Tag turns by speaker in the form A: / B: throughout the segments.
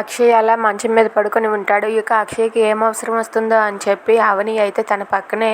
A: అక్షయ్ అలా మంచం మీద పడుకొని ఉంటాడు. ఇక అక్షయ్కి ఏం అవసరం వస్తుందో అని చెప్పి అవని అయితే తన పక్కనే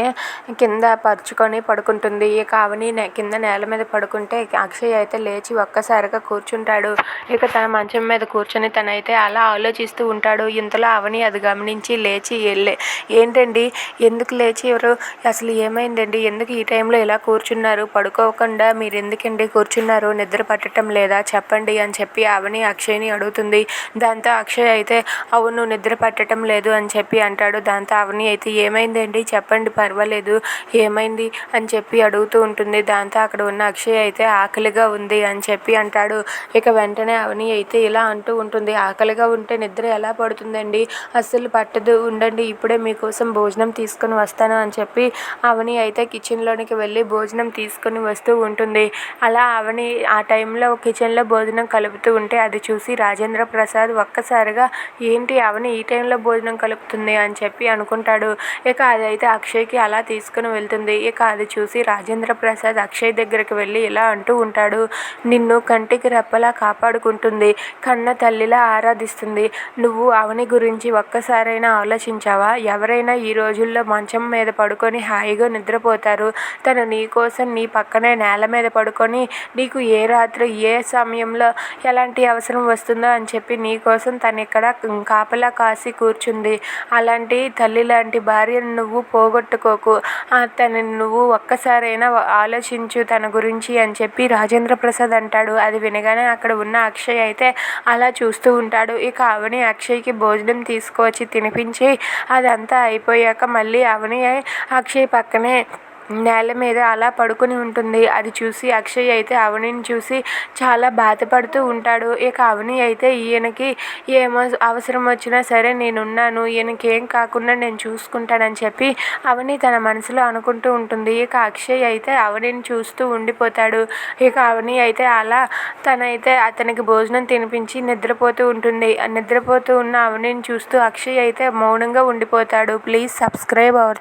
A: కింద పరుచుకొని పడుకుంటుంది. ఇక అవని కింద నేల మీద పడుకుంటే అక్షయ్ అయితే లేచి ఒక్కసారిగా కూర్చుంటాడు. ఇక తన మంచం మీద కూర్చొని తనైతే అలా ఆలోచిస్తూ ఉంటాడు. ఇంతలో అవని అది గమనించి లేచి వెళ్ళే ఏంటండి? ఎందుకు లేచి ఎవరు? అసలు ఏమైందండి? ఎందుకు ఈ టైంలో ఇలా కూర్చున్నారు? పడుకోకుండా మీరు ఎందుకండి కూర్చున్నారు? నిద్ర పట్టడం లేదా? చెప్పండి అని చెప్పి అవని అక్షయ్ని అడుగుతుంది. దాంతో అక్షయ్ అయితే అవును నిద్ర పట్టడం లేదు అని చెప్పి అంటాడు. దాంతో అవని అయితే ఏమైందండి? చెప్పండి పర్వాలేదు ఏమైంది? అని చెప్పి అడుగుతూ ఉంటుంది. దాంతో అక్కడ ఉన్న అక్షయ్ అయితే ఆకలిగా ఉంది అని చెప్పి అంటాడు. ఇక వెంటనే అవని అయితే ఇలా అంటూ ఉంటుంది ఆకలిగా ఉంటే నిద్ర ఎలా పడుతుందండి? అస్సలు పట్టదు ఉండండి ఇప్పుడే మీకోసం భోజనం తీసుకొని వస్తాను అని చెప్పి అవని అయితే కిచెన్లోనికి వెళ్ళి భోజనం తీసుకొని వస్తూ ఉంటుంది. అలా అవని ఆ టైంలో కిచెన్లో భోజనం కలుపుతూ ఉంటే అది చూసి రాజేంద్ర ప్రసాద్ ఒక్కసారిగా ఏంటి అవని ఈ టైంలో భోజనం కలుపుతుంది అని చెప్పి అనుకుంటాడు. ఇక అదైతే అక్షయ్కి అలా తీసుకుని వెళ్తుంది. ఇక అది చూసి రాజేంద్ర ప్రసాద్ అక్షయ్ దగ్గరికి వెళ్ళి ఇలా అంటూ ఉంటాడు. నిన్ను కంటికి రెప్పలా కాపాడుకుంటుంది. కన్న తల్లిలా ఆరాధిస్తుంది. నువ్వు అవని గురించి ఒక్కసారైనా ఆలోచించావా? ఎవరైనా ఈ రోజుల్లో మంచం మీద పడుకొని హాయిగా నిద్రపోతారు. తను నీ కోసం నీ పక్కనే నేల మీద పడుకొని నీకు ఏ రాత్రి ఏ సమయంలో ఎలాంటి అవసరం వస్తుందో అని చెప్పి నీ కోసం కోసం తను ఇక్కడ కాపలా కాసి కూర్చుంది. అలాంటి తల్లి లాంటి భార్యను నువ్వు పోగొట్టుకోకు. తనని నువ్వు ఒక్కసారైనా ఆలోచించు తన గురించి అని చెప్పి రాజేంద్ర ప్రసాద్ అంటాడు. అది వినగానే అక్కడ ఉన్న అక్షయ్ అయితే అలా చూస్తూ ఉంటాడు. ఇక అవని అక్షయ్కి భోజనం తీసుకువచ్చి తినిపించి అదంతా అయిపోయాక మళ్ళీ అవని అక్షయ్ పక్కనే నేల మీద అలా పడుకుని ఉంటుంది. అది చూసి అక్షయ్ అయితే అవనిని చూసి చాలా బాధపడుతూ ఉంటాడు. ఇక అవని అయితే ఈయనకి ఏమో అవసరం వచ్చినా సరే నేనున్నాను ఈయనకి ఏం కాకుండా నేను చూసుకుంటానని చెప్పి అవని తన మనసులో అనుకుంటూ ఉంటుంది. ఇక అక్షయ్ అయితే అవనిని చూస్తూ ఉండిపోతాడు. ఇక అవని అయితే అలా తనైతే అతనికి భోజనం తినిపించి నిద్రపోతూ ఉంటుంది. నిద్రపోతూ ఉన్న అవనిని చూస్తూ అక్షయ్ అయితే మౌనంగా ఉండిపోతాడు. Please subscribe our